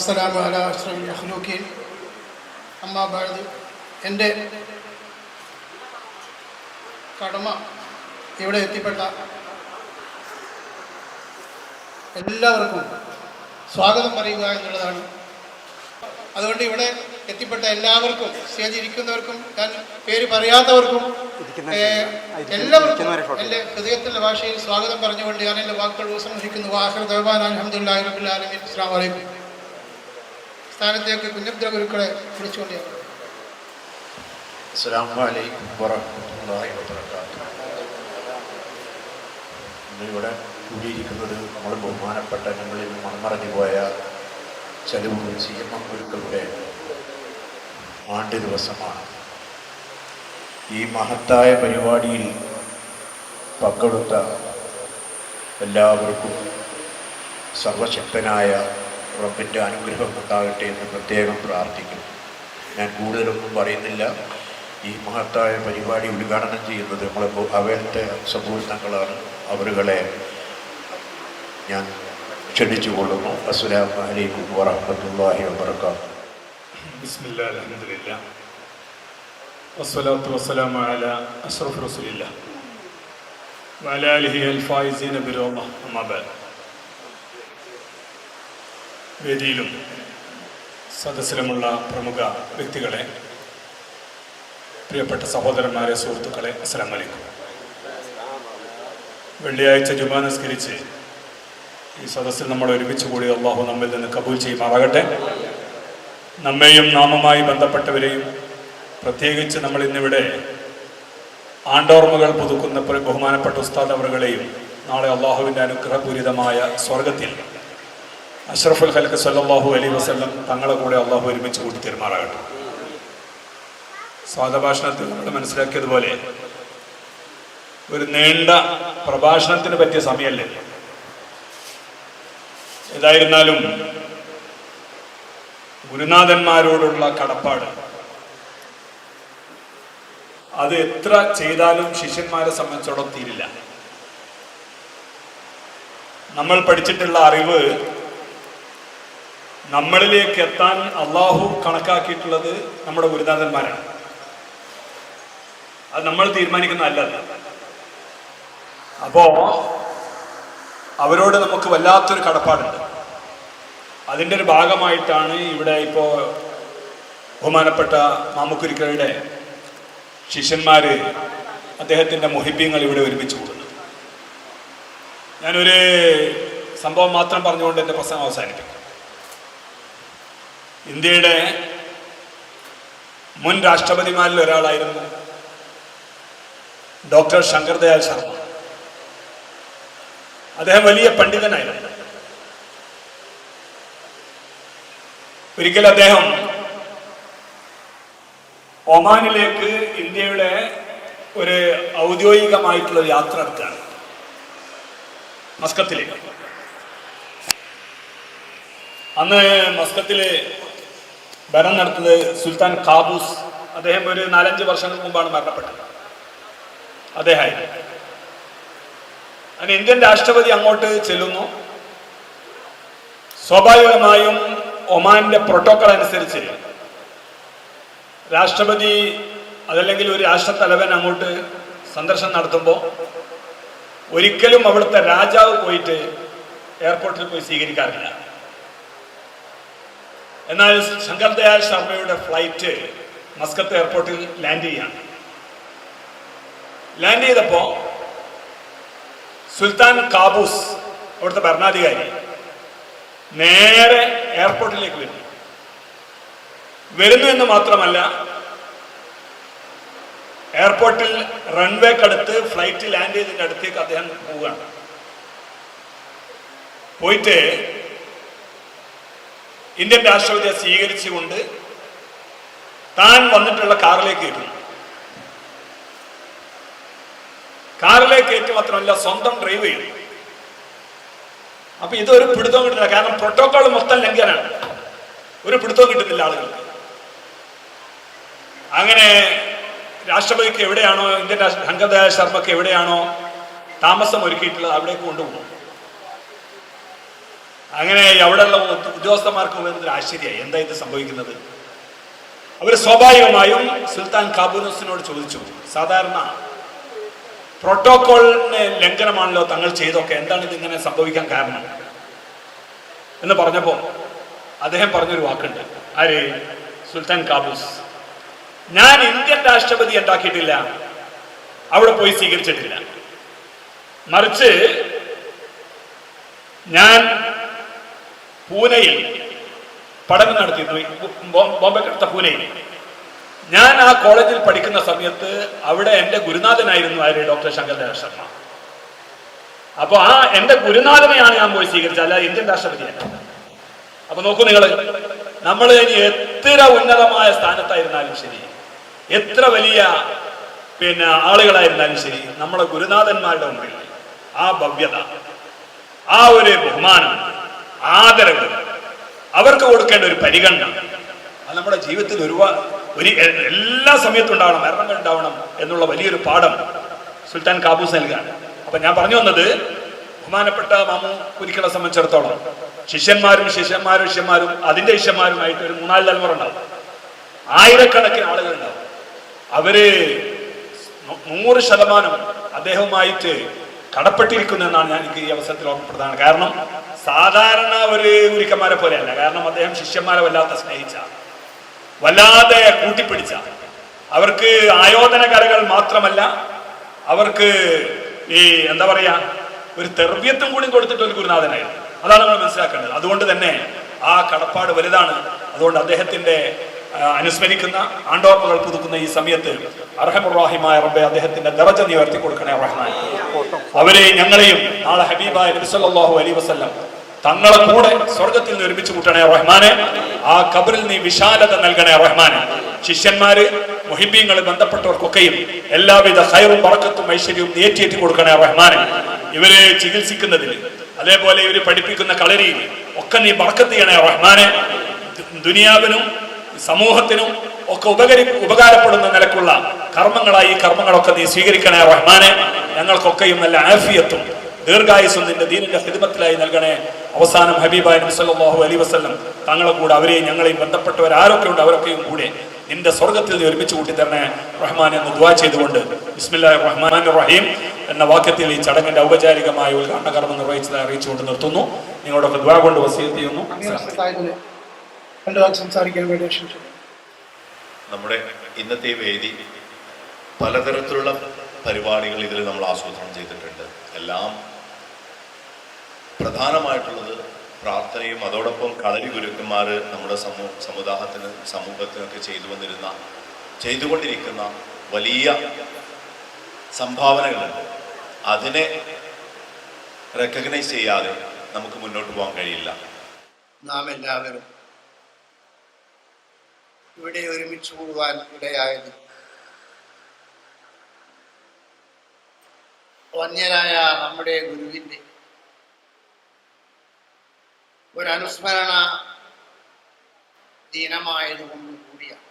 والسلام على أشرف المخلوقين أما بعد എൻ്റെ കടമ ഇവിടെ എത്തിപ്പെട്ട എല്ലാവർക്കും സ്വാഗതം പറയുക എന്നുള്ളതാണ് അതുകൊണ്ട് ഇവിടെ എത്തിപ്പെട്ട എല്ലാവർക്കും സ്റ്റേജിൽ ഇരിക്കുന്നവർക്കും ഞാൻ പേര് പറയാത്തവർക്കും ഏഹ്, എല്ലാവർക്കും എൻ്റെ ഹൃദയത്തിൻ്റെ ഭാഷയിൽ സ്വാഗതം പറഞ്ഞുകൊണ്ട് ഞാൻ എൻ്റെ വാക്കുകൾ ഉപസംഹരിക്കുന്നു വാഹർ ദഹബാൻ അലഹമുല്ലാ റബുല്ലാലമീൻ അസ്സാം വലൈക്കും സ്ഥാനത്തേക്ക് കുഞ്ഞബ്ദ ഗുരുക്കളെ വിളിച്ചുകൊണ്ട് ഞാൻ അസ്സാം വലൈക്കും വറഹമത്തല്ലാഹി വബറകാതുഹു. ഇന്ന് ഇവിടെ കൂടിയിരിക്കുന്നത് നമ്മൾ ബഹുമാനപ്പെട്ട ഞങ്ങളിൽ മൺമറഞ്ഞു പോയ ചെലവ് സി എം എം ഗുരുക്കളുടെ ആണ്ട് ദിവസമാണ് ഈ മഹത്തായ പരിപാടിയിൽ പങ്കെടുത്ത എല്ലാവർക്കും സർവശക്തനായ ഉറപ്പിന്റെ അനുഗ്രഹം ഉണ്ടാകട്ടെ എന്ന് പ്രത്യേകം പ്രാർത്ഥിക്കുന്നു. ഞാൻ കൂടുതലൊന്നും പറയുന്നില്ല. ഈ മഹത്തായ പരിപാടി ഉദ്ഘാടനം ചെയ്യുന്നത് നമ്മളെ അവരുടെ സമ്പൂർണങ്ങളാണ്. അവരുകളെ ഞാൻ ക്ഷണിച്ചുകൊള്ളുന്നു അസ്സലാം വലൈക്കും വറഹമത്തല്ലാഹി വബർക്കാത്തു ബിസ്മില്ലാ വസ്സലാത്തു വസ്സലാമു വേദിയിലും സദസ്സിലുമുള്ള പ്രമുഖ വ്യക്തികളെ പ്രിയപ്പെട്ട സഹോദരന്മാരെ സുഹൃത്തുക്കളെ അസ്സലാം വലൈക്കും വെള്ളിയാഴ്ച ജുമാ നിസ്കരിച്ച് ഈ സദസ്സിൽ നമ്മൾ ഒരുമിച്ച് കൂടി അള്ളാഹു നമ്മിൽ നിന്ന് കബൂൽ ചെയ്യുമാറാകട്ടെ. നമ്മെയും നാമമായി ബന്ധപ്പെട്ടവരെയും പ്രത്യേകിച്ച് നമ്മൾ ഇന്നിവിടെ ആണ്ടോർമകൾ പുതുക്കുന്ന ബഹുമാനപ്പെട്ട ഉസ്താദ് അവറുകളെയും നാളെ അള്ളാഹുവിന്റെ അനുഗ്രഹപൂരിതമായ സ്വർഗത്തിൽ അഷ്റഫുൽ ഹൽക്ക് സല്ലാഹു അലൈ വസ്ലം തങ്ങളെ കൂടെ അള്ളാഹു ഒരുമിച്ച് കൂട്ടി തീരുമാറാകട്ടെ സ്വാദഭാഷണത്തിൽ നമ്മൾ മനസ്സിലാക്കിയതുപോലെ ഒരു നീണ്ട പ്രഭാഷണത്തിന് പറ്റിയ സമയമല്ലേ? ഏതായിരുന്നാലും ഗുരുനാഥന്മാരോടുള്ള കടപ്പാട് അത് എത്ര ചെയ്താലും ശിഷ്യന്മാരെ സംബന്ധിച്ചോളം തീരില്ല. നമ്മൾ പഠിച്ചിട്ടുള്ള അറിവ് നമ്മളിലേക്ക് എത്താൻ അള്ളാഹു കണക്കാക്കിയിട്ടുള്ളത് നമ്മുടെ ഗുരുനാഥന്മാരാണ്. അത് നമ്മൾ തീരുമാനിക്കുന്ന അല്ല അപ്പോ അവരോട് നമുക്ക് വല്ലാത്തൊരു കടപ്പാടുണ്ട്. അതിന്റെ ഒരു ഭാഗമായിട്ടാണ് ഇവിടെ ഇപ്പോൾ ബഹുമാനപ്പെട്ട മാമുക്കുരിക്കയുടെ ശിഷ്യന്മാര് അദ്ദേഹത്തിന്റെ മുഹിബ്യങ്ങൾ ഇവിടെ ഒരുമിച്ച് കൂടുന്നത് ഞാനൊരു സംഭവം മാത്രം പറഞ്ഞുകൊണ്ട് എന്റെ പ്രസംഗം അവസാനിപ്പിക്കും. ഇന്ത്യയുടെ മുൻ രാഷ്ട്രപതിമാരിൽ ഒരാളായിരുന്നു ഡോക്ടർ ശങ്കർ ദയാൽ ശർമ്മ. അദ്ദേഹം വലിയ പണ്ഡിതനായിരുന്നു. ഒരിക്കൽ അദ്ദേഹം ഒമാനിലേക്ക് ഇന്ത്യയുടെ ഒരു ഔദ്യോഗികമായിട്ടുള്ള യാത്ര നടത്തുകയാണ്. മസ്കത്തിലേക്ക്. അന്ന് മസ്കത്തിൽ ഭരണം നടത്തുന്നത് സുൽത്താൻ ഖാബൂസ്. അദ്ദേഹം ഒരു നാലഞ്ച് വർഷങ്ങൾക്ക് മുമ്പാണ് മരണപ്പെട്ടത്. അദ്ദേഹമായിരുന്നു. അങ്ങനെ ഇന്ത്യൻ രാഷ്ട്രപതി അങ്ങോട്ട് ചെല്ലുന്നു. സ്വാഭാവികമായും ഒമാന്റെ പ്രോട്ടോക്കോൾ അനുസരിച്ച് രാഷ്ട്രപതി അതല്ലെങ്കിൽ ഒരു രാഷ്ട്രത്തലവൻ അങ്ങോട്ട് സന്ദർശനം നടത്തുമ്പോൾ ഒരിക്കലും അവിടുത്തെ രാജാവ് പോയിട്ട് എയർപോർട്ടിൽ പോയി സ്വീകരിക്കാറില്ല. എന്നാൽ ശങ്കർ ദയാൽ ശർമ്മയുടെ ഫ്ലൈറ്റ് മസ്കത്ത് എയർപോർട്ടിൽ ലാൻഡ് ചെയ്യാണ്. ലാൻഡ് ചെയ്തപ്പോൾ സുൽത്താൻ കാബൂസ് അവിടുത്തെ ഭരണാധികാരി നേരെ എയർപോർട്ടിലേക്ക് വരുന്നു. വരുന്നു എന്ന് മാത്രമല്ല എയർപോർട്ടിൽ റൺവേക്കടുത്ത് ഫ്ലൈറ്റ് ലാൻഡ് ചെയ്തതിന്റെ അടുത്തേക്ക് അദ്ദേഹം പോവുകയാണ്. പോയിട്ട് ഇന്ത്യൻ രാഷ്ട്രപതി സ്വീകരിച്ചുകൊണ്ട് താൻ വന്നിട്ടുള്ള കാറിലേക്ക് കയറ്റും കാറിലേക്ക് കയറ്റി മാത്രമല്ല സ്വന്തം ഡ്രൈവ് ചെയ്യും അപ്പൊ ഇതൊരു പിടുത്തവും കിട്ടുന്നില്ല. കാരണം പ്രോട്ടോകോൾ മൊത്തം ലംഘനാണ് ഒരു പിടുത്തവും കിട്ടുന്നില്ല ആളുകൾക്ക്. അങ്ങനെ രാഷ്ട്രപതിക്ക് എവിടെയാണോ ഇന്ത്യൻ ശങ്കർദയാൽ ശർമ്മക്ക് എവിടെയാണോ താമസം ഒരുക്കിയിട്ടുള്ളത് അവിടേക്ക് കൊണ്ടുപോകും അങ്ങനെ അവിടെയുള്ള ഉദ്യ- ഉദ്യോഗസ്ഥന്മാർക്ക് വരുന്നൊരു ആശ്ചര്യമായി. എന്താ ഇത് സംഭവിക്കുന്നത്? അവർ സ്വാഭാവികമായും സുൽത്താൻ കാബൂനസിനോട് ചോദിച്ചു. സാധാരണ പ്രോട്ടോകോളിന് ലംഘനമാണല്ലോ തങ്ങൾ ചെയ്തൊക്കെ എന്താണ് ഇതിങ്ങനെ സംഭവിക്കാൻ കാരണം? എന്ന് പറഞ്ഞപ്പോൾ അദ്ദേഹം പറഞ്ഞൊരു വാക്കുണ്ട്. ആര്? Sultan Qaboos. ഞാൻ ഇന്ത്യൻ രാഷ്ട്രപതി ഉണ്ടാക്കിയിട്ടില്ല. അവിടെ പോയി സ്വീകരിച്ചിട്ടില്ല. മറിച്ച് ഞാൻ പൂനെയിൽ പഠനം നടത്തിയിരുന്നു ബോംബെ ബോംബെക്കടുത്ത പൂനെയിൽ. ഞാൻ ആ കോളേജിൽ പഠിക്കുന്ന സമയത്ത് അവിടെ എന്റെ ഗുരുനാഥനായിരുന്നു ആര് ഡോക്ടർ ശങ്കർദാസ് ശർമ്മ. അപ്പൊ ആ എന്റെ ഗുരുനാഥനെയാണ് ഞാൻ പോയി സ്വീകരിച്ചത്. അല്ല ഇന്ത്യൻ രാഷ്ട്രപതിയല്ല. അപ്പൊ നോക്കൂ നിങ്ങൾ നമ്മൾ ഇനി എത്ര ഉന്നതമായ സ്ഥാനത്തായിരുന്നാലും ശരി എത്ര വലിയ പിന്നെ ആളുകളായിരുന്നാലും ശരി നമ്മളെ ഗുരുനാഥന്മാരുടെ മുമ്പിൽ ആ ഭവ്യത ആ ഒരു ബഹുമാനം ആദരവ് അവർക്ക് കൊടുക്കേണ്ട ഒരു പരിഗണന. അത് നമ്മുടെ ജീവിതത്തിൽ ഒരുപാട് ഒരു എല്ലാ സമയത്തും ഉണ്ടാവണം മരണങ്ങൾ ഉണ്ടാവണം എന്നുള്ള വലിയൊരു പാഠം സുൽത്താൻ കാബൂസ് നൽകുകയാണ്. അപ്പൊ ഞാൻ പറഞ്ഞു വന്നത് ബഹുമാനപ്പെട്ട മാമു കുരിക്കളെ സംബന്ധിച്ചിടത്തോളം ശിഷ്യന്മാരും ശിഷ്യന്മാരും ശിഷ്യന്മാരും അതിന്റെ ശിഷ്യന്മാരുമായിട്ട് ഒരു മൂന്നാൽ തലമുറ ഉണ്ടാവും. ആയിരക്കണക്കിന് ആളുകൾ ഉണ്ടാവും. അവർ നൂറ് ശതമാനം അദ്ദേഹവുമായിട്ട് കടപ്പെട്ടിരിക്കുന്നു എന്നാണ് ഞാൻ എനിക്ക് ഈ അവസരത്തിൽ ഓർമ്മപ്പെടുന്നതാണ് കാരണം സാധാരണ ഒരു ഗുരുക്കന്മാരെ പോലെയല്ല. കാരണം അദ്ദേഹം ശിഷ്യന്മാരെ വല്ലാത്ത സ്നേഹിച്ച വല്ലാതെ കൂട്ടിപ്പിടിച്ച. അവർക്ക് ആയോധന കലകൾ മാത്രമല്ല അവർക്ക് ഈ എന്താ പറയാ ഒരു തെർവ്യത്വം കൂടി കൊടുത്തിട്ട് ഒരു ഗുരുനാഥനായിരുന്നു. അതാണ് നമ്മൾ മനസ്സിലാക്കേണ്ടത്. അതുകൊണ്ട് തന്നെ ആ കടപ്പാട് വലുതാണ്. അതുകൊണ്ട് അദ്ദേഹത്തിന്റെ അനുസ്മരിക്കുന്ന ആണ്ടോർമ്മകൾ പുതുക്കുന്ന ഈ സമയത്ത് അർഹമുറാഹിമായ റബ്ബെ അദ്ദേഹത്തിന്റെ ദറജ നീ ഉയർത്തി കൊടുക്കണേ റഹ്മാൻ. അവരെയും ഞങ്ങളെയും നാളെ ഹബീബായ നബി സല്ലല്ലാഹു അലൈഹി വസല്ലം തങ്ങളെ കൂടെ സ്വർഗത്തിൽ നിന്ന് ഒരുമിച്ച് കൂട്ടണേ റഹ്മാനെ. ആ കബറിൽ നീ വിശാലത നൽകണേ റഹ്മാനെ. ശിഷ്യന്മാര് മുഹിബീങ്ങൾ ബന്ധപ്പെട്ടവർക്കൊക്കെയും എല്ലാവിധ ഹൈറും പറക്കത്തും ഐശ്വര്യവും നീ ഏറ്റിയേറ്റി കൊടുക്കണേ റഹ്മാനെ. ഇവരെ ചികിത്സിക്കുന്നതിൽ അതേപോലെ ഇവർ പഠിപ്പിക്കുന്ന കളരിയിൽ ഒക്കെ നീ പറക്കത്ത് ചെയ്യണേ റഹ്മാനെ. ദുനിയാവിനും സമൂഹത്തിനും ഒക്കെ ഉപകരി ഉപകാരപ്പെടുന്ന നിലക്കുള്ള കർമ്മങ്ങളായി ഈ കർമ്മങ്ങളൊക്കെ നീ സ്വീകരിക്കണേ റഹ്മാനെ. ഞങ്ങൾക്കൊക്കെയും നല്ല ആഫിയത്തും ദീർഘായുസും നിന്റെ ദീനിന്റെ ഹിദ്മത്തിലായി നൽകണേ. അവസാനം ഹബീബായ നബി സല്ലല്ലാഹു അലൈഹി വസല്ലം തങ്ങളെ കൂടെ അവരെയും ഞങ്ങളെയും ബന്ധപ്പെട്ടവർ ആരൊക്കെ ഉണ്ട് അവരൊക്കെയും കൂടെ നിന്റെ സ്വർഗത്തിൽ നീ ഒരുമിച്ച് കൂട്ടി തന്നെ റഹ്മാൻ എന്ന് ദുവാ ചെയ്തുകൊണ്ട് ബിസ്മില്ലാ റഹ്മാൻ റഹീം എന്ന വാക്യത്തിൽ ഈ ചടങ്ങിന്റെ ഔപചാരികമായ ഉദ്ഘാടന കർമ്മം നിർവഹിച്ചതായി അറിയിച്ചുകൊണ്ട് നിർത്തുന്നു. നിങ്ങളോടൊക്കെ ദുവാ കൊണ്ട് വസീത് ചെയ്യുന്നു. അമീർ രണ്ടു വാക്ക് സംസാരിക്കാൻ വേണ്ടി ക്ഷണിച്ചു നമ്മുടെ ഇന്നത്തെ വേദി പലതരത്തിലുള്ള പരിപാടികൾ ഇതിൽ നമ്മൾ ആസൂത്രണം ചെയ്തിട്ടുണ്ട്. എല്ലാം പ്രധാനമായിട്ടുള്ളത് പ്രാർത്ഥനയും അതോടൊപ്പം കളരി ഗുരുക്കന്മാർ നമ്മുടെ സമൂ സമുദായത്തിന് സമൂഹത്തിനൊക്കെ ചെയ്തു വന്നിരുന്ന ചെയ്തുകൊണ്ടിരിക്കുന്ന വലിയ സംഭാവനകളുണ്ട്. അതിനെ റെക്കഗ്നൈസ് ചെയ്യാതെ നമുക്ക് മുന്നോട്ട് പോകാൻ കഴിയില്ല. നാം എല്ലാവരും ഇവിടെ ഒരുമിച്ച് കൂടുവാൻ ഇടയായത് വന്യനായ നമ്മുടെ ഗുരുവിന്റെ ഒരനുസ്മരണ ദിനമായതുകൊണ്ട് കൂടിയാണ്.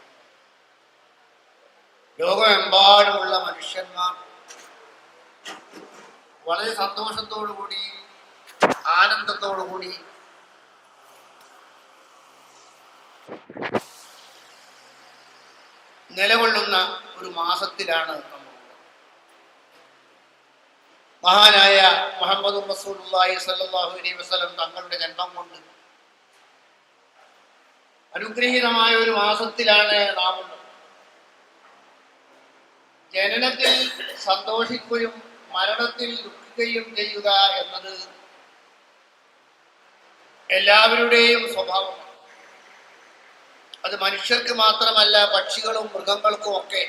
ലോകമെമ്പാടുമുള്ള മനുഷ്യന്മാർ വളരെ സന്തോഷത്തോടു കൂടി ആനന്ദത്തോടു കൂടി നിലകൊള്ളുന്ന ഒരു മാസത്തിലാണ് നമ്മൾ മഹാനായ മുഹമ്മദ് തങ്ങളുടെ ജന്മം കൊണ്ട് അനുഗ്രഹീതമായ ഒരു മാസത്തിലാണ് നാം. ജനനത്തിൽ സന്തോഷിക്കുകയും മരണത്തിൽ ദുഃഖിക്കുകയും ചെയ്യുക എന്നത് എല്ലാവരുടെയും സ്വഭാവമാണ് അത് മനുഷ്യർക്ക് മാത്രമല്ല പക്ഷികളും മൃഗങ്ങൾക്കും ഒക്കെ.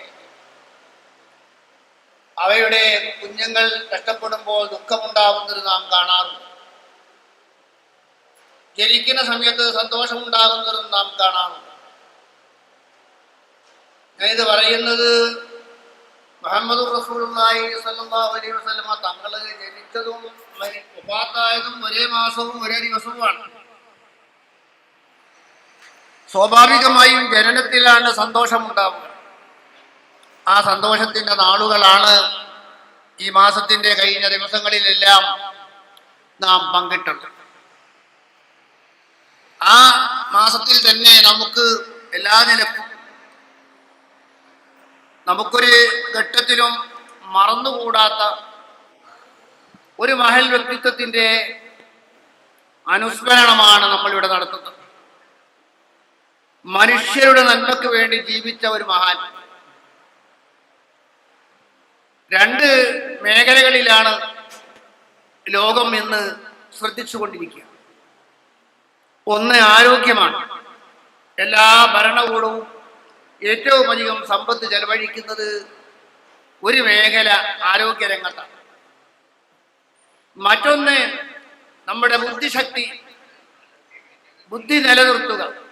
അവയുടെ കുഞ്ഞുങ്ങൾ നഷ്ടപ്പെടുമ്പോൾ ദുഃഖമുണ്ടാകുന്നത് നാം കാണാറുണ്ട്. ജനിക്കുന്ന സമയത്ത് സന്തോഷമുണ്ടാകുന്നതും നാം കാണാറുണ്ട്. ഞാനിത് പറയുന്നത് മുഹമ്മദ് റസൂലുള്ളാഹി സ്വല്ലല്ലാഹു അലൈഹി വസല്ലമ തങ്ങൾ ജനിച്ചതും വഫാത്തായതും ഒരേ മാസവും ഒരേ ദിവസവുമാണ്. സ്വാഭാവികമായും ജനനത്തിലാണ് സന്തോഷമുണ്ടാവുക. ആ സന്തോഷത്തിന്റെ നാളുകളാണ് ഈ മാസത്തിന്റെ കഴിഞ്ഞ ദിവസങ്ങളിലെല്ലാം നാം പങ്കിട്ടത്. ആ മാസത്തിൽ തന്നെ നമുക്ക് എല്ലാ നിലക്കും നമുക്കൊരു ഘട്ടത്തിലും മറന്നുകൂടാത്ത ഒരു മഹൽ വ്യക്തിത്വത്തിന്റെ അനുസ്മരണമാണ് നമ്മളിവിടെ നടത്തുന്നത്. മനുഷ്യരുടെ നന്മക്ക് വേണ്ടി ജീവിച്ച ഒരു മഹാൻ. രണ്ട് മേഖലകളിലാണ് ലോകം എന്ന് ശ്രദ്ധിച്ചുകൊണ്ടിരിക്കുക. ഒന്ന് ആരോഗ്യമാണ്. എല്ലാ ഭരണകൂടവും ഏറ്റവും അധികം സമ്പത്ത് ചെലവഴിക്കുന്നത് ഒരു മേഖല ആരോഗ്യ രംഗത്താണ്. മറ്റൊന്ന് നമ്മുടെ ബുദ്ധിശക്തി ബുദ്ധി നിലനിർത്തുക.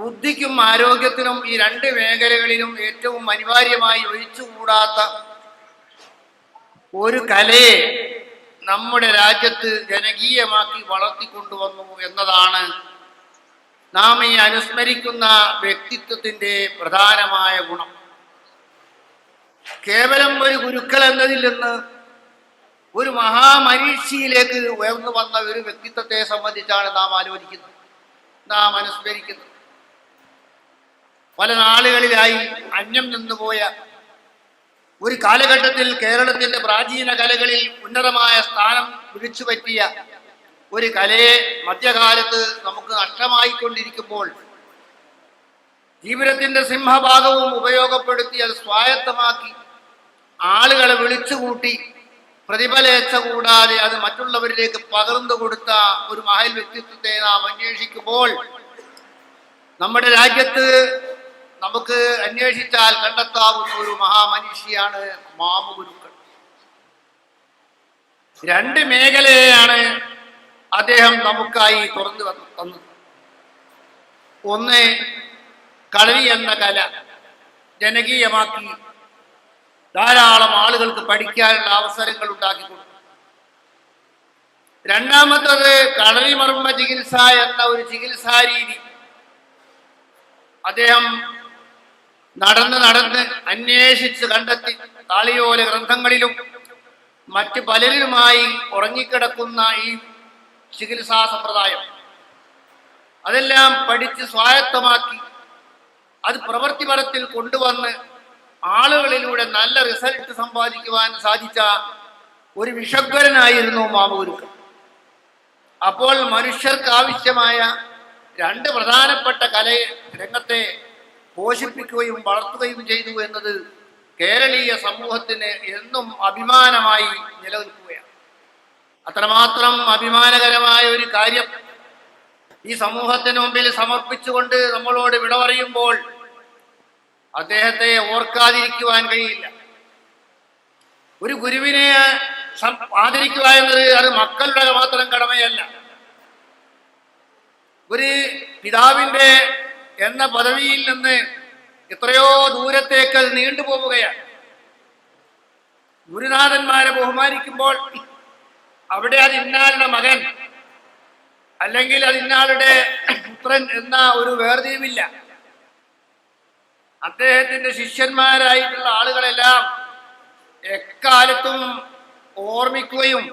ബുദ്ധിക്കും ആരോഗ്യത്തിനും ഈ രണ്ട് മേഖലകളിലും ഏറ്റവും അനിവാര്യമായി ഒഴിച്ചുകൂടാത്ത ഒരു കലയെ നമ്മുടെ രാജ്യത്ത് ജനകീയമാക്കി വളർത്തിക്കൊണ്ടുവന്നു എന്നതാണ് നാം ഈ അനുസ്മരിക്കുന്ന വ്യക്തിത്വത്തിന്റെ പ്രധാനമായ ഗുണം. കേവലം ഒരു ഗുരുക്കൾ എന്നതിൽ നിന്ന് ഒരു മഹാമനീഷിയിലേക്ക് ഉയർന്നു വന്ന ഒരു വ്യക്തിത്വത്തെ സംബന്ധിച്ചാണ് നാം ആലോചിക്കുന്നത്. നാം അനുസ്മരിക്കുന്നത്. പല നാളുകളിലായി അന്യം നിന്നുപോയ ഒരു കാലഘട്ടത്തിൽ കേരളത്തിന്റെ പ്രാചീന കലകളിൽ ഉന്നതമായ സ്ഥാനം വിളിച്ചുപറ്റിയ ഒരു കലയെ മധ്യകാലത്ത് നമുക്ക് നഷ്ടമായിക്കൊണ്ടിരിക്കുമ്പോൾ ജീവിതത്തിന്റെ സിംഹഭാഗവും ഉപയോഗപ്പെടുത്തി അത് സ്വായത്തമാക്കി ആളുകളെ വിളിച്ചുകൂട്ടി പ്രതിഫലേച്ഛ കൂടാതെ അത് മറ്റുള്ളവരിലേക്ക് പകർന്നു കൊടുത്ത ഒരു മഹൽ വ്യക്തിത്വത്തെ നാം അന്വേഷിക്കുമ്പോൾ നമ്മുടെ രാജ്യത്ത് നമുക്ക് അന്വേഷിച്ചാൽ കണ്ടെത്താവുന്ന ഒരു മഹാമനുഷ്യാണ് മാമുഗുരുക്കൾ രണ്ട് മേഖലയാണ് അദ്ദേഹം നമുക്കായി തുറന്നു തന്നു ഒന്ന് കളരി എന്ന കല ജനകീയമാക്കി ധാരാളം ആളുകൾക്ക് പഠിക്കാനുള്ള അവസരങ്ങൾ ഉണ്ടാക്കി കൊടുത്തു. രണ്ടാമത്തത് കളരി മർമ്മ ചികിത്സ എന്ന ഒരു ചികിത്സാരീതി. അദ്ദേഹം നടന്ന് നടന്ന് അന്വേഷിച്ച് കണ്ടെത്തി താളിയോല ഗ്രന്ഥങ്ങളിലും മറ്റ് പലരിലുമായി ഉറങ്ങിക്കിടക്കുന്ന ഈ ചികിത്സാ സമ്പ്രദായം. അതെല്ലാം പഠിച്ച് സ്വായത്തമാക്കി അത് പ്രവൃത്തിപരത്തിൽ കൊണ്ടുവന്ന് ആളുകളിലൂടെ നല്ല റിസൾട്ട് സമ്പാദിക്കുവാൻ സാധിച്ച ഒരു വിഷഗ്വരനായിരുന്നു മാമൂരുക്കൾ അപ്പോൾ മനുഷ്യർക്ക് ആവശ്യമായ രണ്ട് പ്രധാനപ്പെട്ട കല രംഗത്തെ പോഷിപ്പിക്കുകയും വളർത്തുകയും ചെയ്തു എന്നത് കേരളീയ സമൂഹത്തിന് എന്നും അഭിമാനമായി നിലനിൽക്കുകയാണ്. അത്രമാത്രം അഭിമാനകരമായ ഒരു കാര്യം ഈ സമൂഹത്തിന് മുമ്പിൽ സമർപ്പിച്ചുകൊണ്ട് നമ്മളോട് വിട പറയുമ്പോൾ അദ്ദേഹത്തെ ഓർക്കാതിരിക്കുവാൻ കഴിയില്ല. ഒരു ഗുരുവിനെ ആദരിക്കുക എന്നത് അത് മക്കളുടെ മാത്രം കടമയല്ല. ഒരു പിതാവിന്റെ എന്ന പദവിയിൽ നിന്ന് എത്രയോ ദൂരത്തേക്ക് നീണ്ടുപോവുകയാണ്. ഗുരുനാഥന്മാരെ ബഹുമാനിക്കുമ്പോൾ അവിടെ അത് ഇന്നാളുടെ മകൻ അല്ലെങ്കിൽ അത് ഇന്നാളുടെ പുത്രൻ എന്ന ഒരു വേർതിരിവില്ല. അദ്ദേഹത്തിന്റെ ശിഷ്യന്മാരായിട്ടുള്ള ആളുകളെല്ലാം എക്കാലത്തും ഓർമ്മിക്കുകയും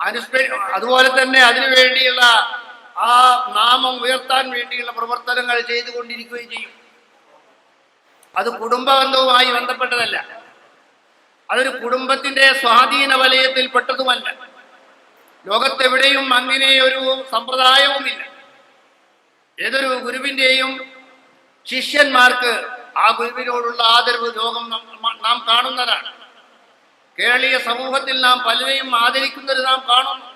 അനുസ്മരി അതുപോലെ തന്നെ അതിനു വേണ്ടിയുള്ള ആ നാമം ഉയർത്താൻ വേണ്ടിയുള്ള പ്രവർത്തനങ്ങൾ ചെയ്തുകൊണ്ടിരിക്കുകയും ചെയ്യും. അത് കുടുംബബന്ധവുമായി ബന്ധപ്പെട്ടതല്ല. അതൊരു കുടുംബത്തിന്റെ സ്വാധീന വലയത്തിൽ പെട്ടതുമല്ല. ലോകത്തെവിടെയും അങ്ങനെ ഒരു സമ്പ്രദായവുമില്ല. ഏതൊരു ഗുരുവിന്റെയും ശിഷ്യന്മാർക്ക് ആ ഗുരുവിനോടുള്ള ആദരവ് ലോകം നാം കാണുന്നതാണ്. കേരളീയ സമൂഹത്തിൽ നാം പലരെയും ആദരിക്കുന്നത് നാം കാണുന്നു.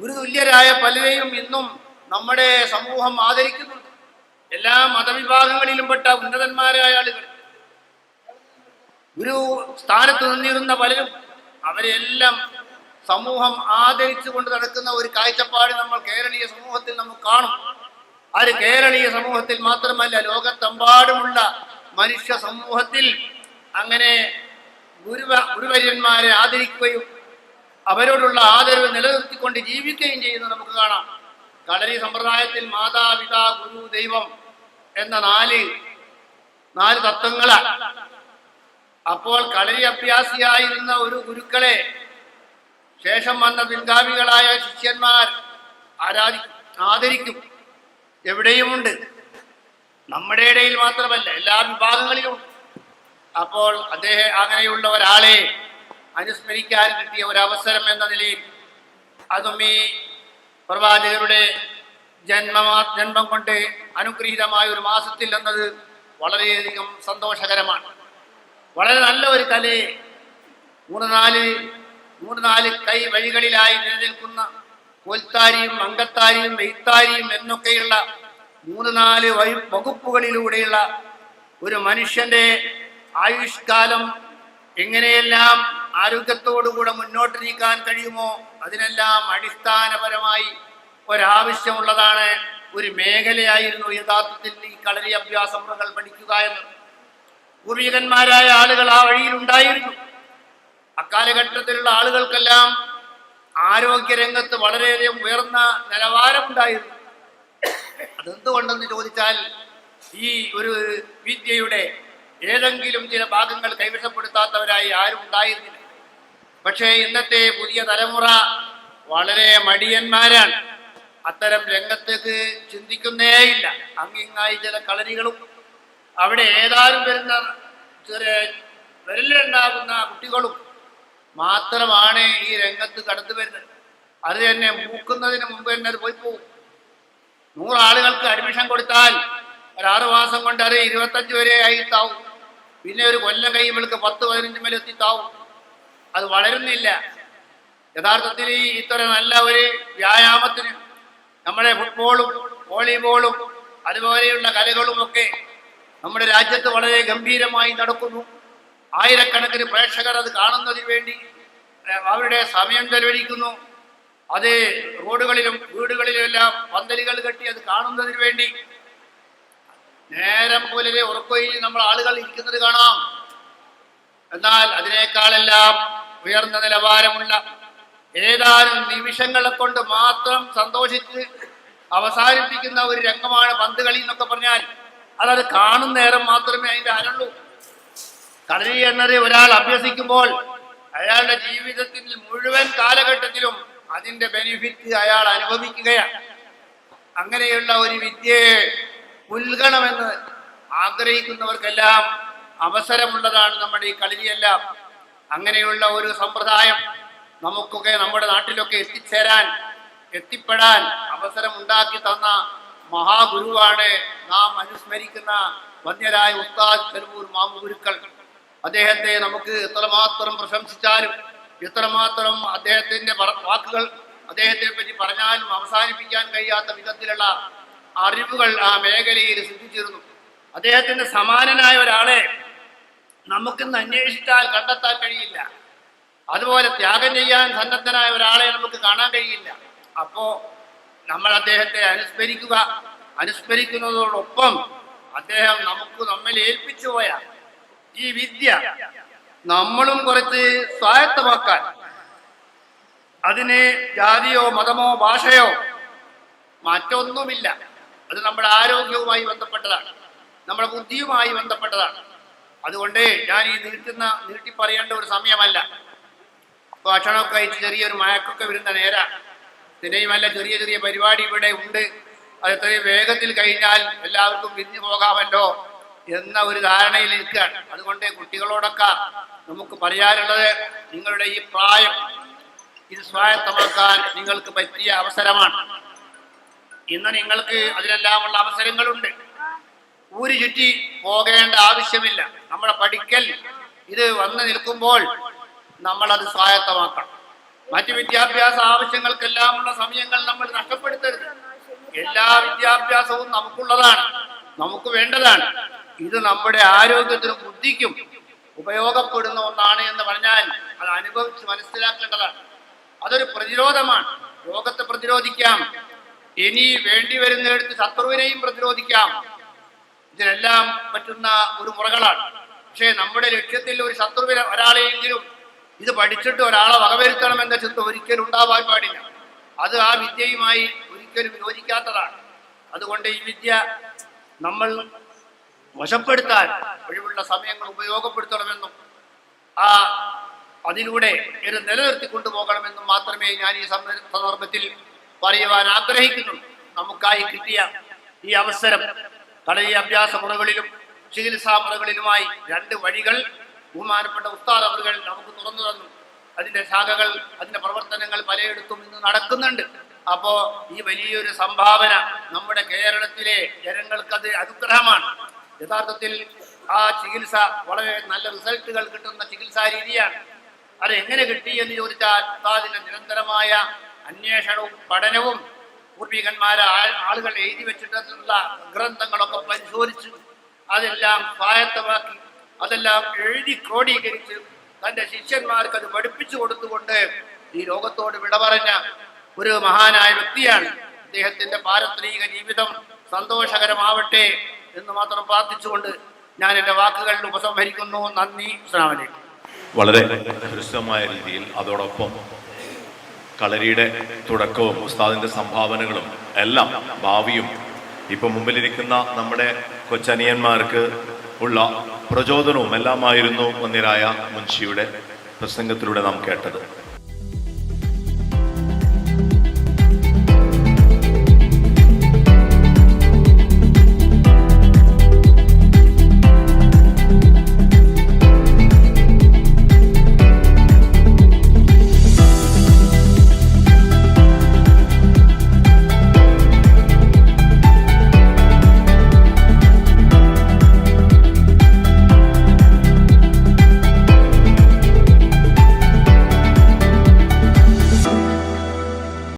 ഗുരുതുല്യരായ പലരെയും ഇന്നും നമ്മുടെ സമൂഹം ആദരിക്കുന്നുണ്ട്. എല്ലാ മതവിഭാഗങ്ങളിലും പെട്ട ഉന്നതന്മാരായ ആളുകൾ. ഗുരു സ്ഥാനത്ത് നിന്നിരുന്ന പലരും അവരെല്ലാം സമൂഹം ആദരിച്ചു കൊണ്ട് നടക്കുന്ന ഒരു കാഴ്ചപ്പാട് നമ്മൾ കേരളീയ സമൂഹത്തിൽ നമുക്ക് കാണും. അത് കേരളീയ സമൂഹത്തിൽ മാത്രമല്ല ലോകത്തെമ്പാടുമുള്ള മനുഷ്യ സമൂഹത്തിൽ അങ്ങനെ ഗുരുവ ഗുരുവര്യന്മാരെ ആദരിക്കുകയും അവരോടുള്ള ആദരവ് നിലനിർത്തിക്കൊണ്ട് ജീവിക്കുകയും ചെയ്യുന്നത് നമുക്ക് കാണാം. കളരി സമ്പ്രദായത്തിൽ മാതാപിതാ ഗുരു ദൈവം എന്ന നാല് നാല് തത്വങ്ങൾ അപ്പോൾ കളരി അഭ്യാസിയായിരുന്ന ഒരു ഗുരുക്കളെ ശേഷം വന്ന പിൻഗാമികളായ ശിഷ്യന്മാർ ആരാധിക്കും ആദരിക്കും. എവിടെയുമുണ്ട്? നമ്മുടെ ഇടയിൽ മാത്രമല്ല എല്ലാ വിഭാഗങ്ങളിലും. അപ്പോൾ അദ്ദേഹം അങ്ങനെയുള്ള ഒരാളെ അനുസ്മരിക്കാൻ കിട്ടിയ ഒരു അവസരം എന്ന നിലയിൽ അതും ഈ പ്രവാചകരുടെ ജന്മമാ ജന്മം കൊണ്ട് അനുഗ്രഹീതമായ ഒരു മാസത്തിൽ എന്നത് വളരെയധികം സന്തോഷകരമാണ്. വളരെ നല്ല ഒരു കലയെ മൂന്ന് നാല് മൂന്ന് നാല് കൈ വഴികളിലായി നിലനിൽക്കുന്ന കോൽത്താരിയും അങ്കത്താരിയും വെയ്ത്താരിയും എന്നൊക്കെയുള്ള മൂന്ന് നാല് വകുപ്പുകളിലൂടെയുള്ള ഒരു മനുഷ്യന്റെ ആയുഷ്കാലം എങ്ങനെയെല്ലാം ആരോഗ്യത്തോടുകൂടെ മുന്നോട്ട് നീക്കാൻ കഴിയുമോ? അതിനെല്ലാം അടിസ്ഥാനപരമായി ഒരാവശ്യമുള്ളതാണ് ഒരു മേഖലയായിരുന്നു യഥാർത്ഥത്തിൽ ഈ കളരി അഭ്യാസ മുറകൾ പഠിക്കുക എന്നത്. പൂർവികന്മാരായ ആളുകൾ ആ വഴിയിൽ ഉണ്ടായിരുന്നു. അക്കാലഘട്ടത്തിലുള്ള ആളുകൾക്കെല്ലാം ആരോഗ്യരംഗത്ത് വളരെയധികം ഉയർന്ന നിലവാരമുണ്ടായിരുന്നു. അതെന്തുകൊണ്ടെന്ന് ചോദിച്ചാൽ ഈ ഒരു വിദ്യയുടെ ഏതെങ്കിലും ചില ഭാഗങ്ങൾ കൈവശപ്പെടുത്താത്തവരായി ആരും ഉണ്ടായിരുന്നില്ല. പക്ഷേ ഇന്നത്തെ പുതിയ തലമുറ വളരെ മടിയന്മാരാണ്. അത്തരം രംഗത്തേക്ക് ചിന്തിക്കുന്നേയില്ല അങ്ങിങ്ങായി ചില കളരികളും അവിടെ ഏതാനും വരുന്ന ചെറിയ വിരലുണ്ടാകുന്ന കുട്ടികളും മാത്രമാണ് ഈ രംഗത്ത് കടന്നു വരുന്നത്. അത് തന്നെ മൂക്കുന്നതിന് മുമ്പ് തന്നെ അത് പോയി പോകും. നൂറാളുകൾക്ക് അഡ്മിഷൻ കൊടുത്താൽ ഒരു ആറു മാസം കൊണ്ട് അത് ഇരുപത്തഞ്ച് വരെ ആയിത്താവും. പിന്നെ ഒരു കൊല്ലം കഴിയുമ്പോഴേക്ക് പത്ത് പതിനഞ്ച് മേലെ എത്തിത്താവും അത് വളരുന്നില്ല. യഥാർത്ഥത്തിൽ ഈ ഇത്ര നല്ല ഒരു വ്യായാമത്തിന് നമ്മുടെ ഫുട്ബോളും വോളിബോളും അതുപോലെയുള്ള കലകളും ഒക്കെ നമ്മുടെ രാജ്യത്ത് വളരെ ഗംഭീരമായി നടക്കുന്നു. ആയിരക്കണക്കിന് പ്രേക്ഷകർ അത് കാണുന്നതിന് വേണ്ടി അവരുടെ സമയം ചെലവഴിക്കുന്നു. അത് റോഡുകളിലും വീടുകളിലും എല്ലാം പന്തലുകൾ കെട്ടി അത് കാണുന്നതിന് വേണ്ടി നേരം പോലെ ഉറക്കയിൽ നമ്മൾ ആളുകൾ ഇരിക്കുന്നത് കാണാം. എന്നാൽ അതിനേക്കാളെല്ലാം ഉയർന്ന നിലവാരമുള്ള ഏതാനും നിമിഷങ്ങളെ കൊണ്ട് മാത്രം സന്തോഷിച്ച് അവസാനിപ്പിക്കുന്ന ഒരു രംഗമാണ് പന്ത് കളി എന്നൊക്കെ പറഞ്ഞാൽ അതത് കാണുന്ന നേരം മാത്രമേ അതിന്റെ അരുള്ളൂ കളരി എന്നത് ഒരാൾ അഭ്യസിക്കുമ്പോൾ അയാളുടെ ജീവിതത്തിൽ മുഴുവൻ കാലഘട്ടത്തിലും അതിന്റെ ബെനിഫിറ്റ് അയാൾ അനുഭവിക്കുകയാണ്. അങ്ങനെയുള്ള ഒരു വിദ്യയെ ഉൽഗണമെന്ന് ആഗ്രഹിക്കുന്നവർക്കെല്ലാം അവസരമുള്ളതാണ് നമ്മുടെ ഈ കളിയെല്ലാം. അങ്ങനെയുള്ള ഒരു സമ്പ്രദായം നമുക്കൊക്കെ നമ്മുടെ നാട്ടിലൊക്കെ എത്തിച്ചേരാൻ എത്തിപ്പെടാൻ അവസരം ഉണ്ടാക്കി തന്ന മഹാഗുരുവാണ് നാം അനുസ്മരിക്കുന്ന വന്യരായ ഉസ്താദ് ചെറുപൂർ മാമുഗുരുക്കൾ അദ്ദേഹത്തെ നമുക്ക് എത്രമാത്രം പ്രശംസിച്ചാലും എത്രമാത്രം അദ്ദേഹത്തിന്റെ വാക്കുകൾ അദ്ദേഹത്തെ പറ്റി പറഞ്ഞാലും അവസാനിപ്പിക്കാൻ കഴിയാത്ത വിധത്തിലുള്ള അറിവുകൾ ആ മേഖലയിൽ സിദ്ധിച്ചിരുന്നു. അദ്ദേഹത്തിന്റെ സമാനനായ ഒരാളെ നമുക്കിന്ന് അന്വേഷിച്ചാൽ കണ്ടെത്താൻ കഴിയില്ല. അതുപോലെ ത്യാഗം ചെയ്യാൻ സന്നദ്ധനായ ഒരാളെ നമുക്ക് കാണാൻ കഴിയില്ല. അപ്പോ നമ്മൾ അദ്ദേഹത്തെ അനുസ്മരിക്കുക. അനുസ്മരിക്കുന്നതോടൊപ്പം അദ്ദേഹം നമുക്ക് നമ്മൾ ഏൽപ്പിച്ചു പോയ ഈ വിദ്യ നമ്മളും കുറച്ച് സ്വായത്തമാക്കാൻ. അതിന് ജാതിയോ മതമോ ഭാഷയോ മറ്റൊന്നുമില്ല. അത് നമ്മുടെ ആരോഗ്യവുമായി ബന്ധപ്പെട്ടതാണ്. നമ്മുടെ ബുദ്ധിയുമായി ബന്ധപ്പെട്ടതാണ്. അതുകൊണ്ട് ഞാൻ ഈ നീട്ടുന്ന നീട്ടി പറയേണ്ട ഒരു സമയമല്ല. ഭക്ഷണമൊക്കെ കഴിച്ച് ചെറിയൊരു മയക്കൊക്കെ വരുന്ന നേരം. പിന്നെയുമല്ല ചെറിയ ചെറിയ പരിപാടി ഇവിടെ ഉണ്ട്. അത് എത്രയും വേഗത്തിൽ കഴിഞ്ഞാൽ എല്ലാവർക്കും പിരിഞ്ഞു പോകാമല്ലോ എന്ന ഒരു ധാരണയിൽ നിൽക്കുകയാണ്. അതുകൊണ്ട് കുട്ടികളോടൊക്കെ നമുക്ക് പറയാനുള്ളത് നിങ്ങളുടെ ഈ പ്രായം ഇത് സ്വായത്തമാക്കാൻ നിങ്ങൾക്ക് പറ്റിയ അവസരമാണ്. ഇന്ന് നിങ്ങൾക്ക് അതിനെല്ലാമുള്ള അവസരങ്ങളുണ്ട്. ഊര് ചുറ്റി പോകേണ്ട ആവശ്യമില്ല. നമ്മുടെ പഠിക്കൽ ഇത് വന്നു നിൽക്കുമ്പോൾ നമ്മൾ അത് സ്വായത്തമാക്കണം. മറ്റ് വിദ്യാഭ്യാസ ആവശ്യങ്ങൾക്കെല്ലാമുള്ള സമയങ്ങൾ നമ്മൾ നഷ്ടപ്പെടുത്തരുത്. എല്ലാ വിദ്യാഭ്യാസവും നമുക്കുള്ളതാണ് നമുക്ക് വേണ്ടതാണ്. ഇത് നമ്മുടെ ആരോഗ്യത്തിനും ബുദ്ധിക്കും ഉപയോഗപ്പെടുന്ന ഒന്നാണ് എന്ന് പറഞ്ഞാൽ അത് അനുഭവിച്ച് മനസ്സിലാക്കേണ്ടതാണ്. അതൊരു പ്രതിരോധമാണ്. രോഗത്തെ പ്രതിരോധിക്കാം. ഇനി വേണ്ടി വരുന്നിടത്ത് ശത്രുവിനെയും പ്രതിരോധിക്കാം. ഇതിനെല്ലാം പറ്റുന്ന ഒരു മുറകളാണ്. പക്ഷേ നമ്മുടെ ലക്ഷ്യത്തിൽ ഒരു ശത്രുവിനെ ഒരാളെയെങ്കിലും ഇത് പഠിച്ചിട്ട് ഒരാളെ വകവരുത്തണം എന്ന ചിന്ത ഒരിക്കലും ഉണ്ടാവാൻ പാടില്ല. അത് ആ വിദ്യയുമായി ഒരിക്കലും യോജിക്കാത്തതാണ്. അതുകൊണ്ട് ഈ വിദ്യ നമ്മൾ വശപ്പെടുത്താൻ ഒഴിവുള്ള സമയങ്ങൾ ഉപയോഗപ്പെടുത്തണമെന്നും ആ അതിലൂടെ ഇത് നിലനിർത്തി കൊണ്ടുപോകണമെന്നും മാത്രമേ ഞാൻ ഈ സന്ദ- സന്ദർഭത്തിൽ പറയുവാൻ ആഗ്രഹിക്കുന്നു. നമുക്കായി കിട്ടിയ ഈ അവസരം കളരി അഭ്യാസ മുറകളിലും ചികിത്സാ മുറകളിലുമായി രണ്ട് വഴികൾ ബഹുമാനപ്പെട്ട ഉസ്താദ് അവറുകൾ നമുക്ക് തുറന്നു തന്നു. അതിന്റെ ശാഖകൾ അതിന്റെ പ്രവർത്തനങ്ങൾ പലയിടത്തും ഇന്ന് നടക്കുന്നുണ്ട്. അപ്പോ ഈ വലിയൊരു സംഭാവന നമ്മുടെ കേരളത്തിലെ ജനങ്ങൾക്ക് അത് അനുഗ്രഹമാണ്. യഥാർത്ഥത്തിൽ ആ ചികിത്സ വളരെ നല്ല റിസൾട്ടുകൾ കിട്ടുന്ന ചികിത്സാ രീതിയാണ്. അത് എങ്ങനെ കിട്ടി എന്ന് ചോദിച്ചാൽ ഉസ്താദിന്റെ നിരന്തരമായ അന്വേഷണവും പഠനവും പൂർവികന്മാരെ ആ- ആളുകൾ എഴുതി വെച്ചിട്ടുള്ള ഗ്രന്ഥങ്ങളൊക്കെ പരിശോധിച്ച് അതെല്ലാം സ്വായത്തമാക്കി അതെല്ലാം എഴുതി ക്രോഡീകരിച്ച് തന്റെ ശിഷ്യന്മാർക്ക് അത് പഠിപ്പിച്ചു കൊടുത്തുകൊണ്ട് ഈ ലോകത്തോട് വിട പറഞ്ഞ ഒരു മഹാനായ വ്യക്തിയാണ്. അദ്ദേഹത്തിന്റെ പാരത്രിക ജീവിതം സന്തോഷകരമാവട്ടെ എന്ന് മാത്രം പ്രാർത്ഥിച്ചുകൊണ്ട് ഞാൻ എന്റെ വാക്കുകളിൽ ഉപസംഹരിക്കുന്നു. നന്ദി. അസ്സലാമു അലൈക്കും. വളരെ ഹൃസ്വമായ രീതിയിൽ അതോടൊപ്പം കളരിയുടെ തുടക്കവും ഉസ്താദിന്റെ സംഭാവനകളും എല്ലാം ഭാവിയും ഇപ്പൊ മുമ്പിലിരിക്കുന്ന നമ്മുടെ കൊച്ചനിയന്മാർക്ക് ഉള്ള പ്രചോദനവും എല്ലാമായിരുന്നു മന്ദിരായ മുൻഷിയുടെ പ്രസംഗത്തിലൂടെ നാം കേട്ടത്.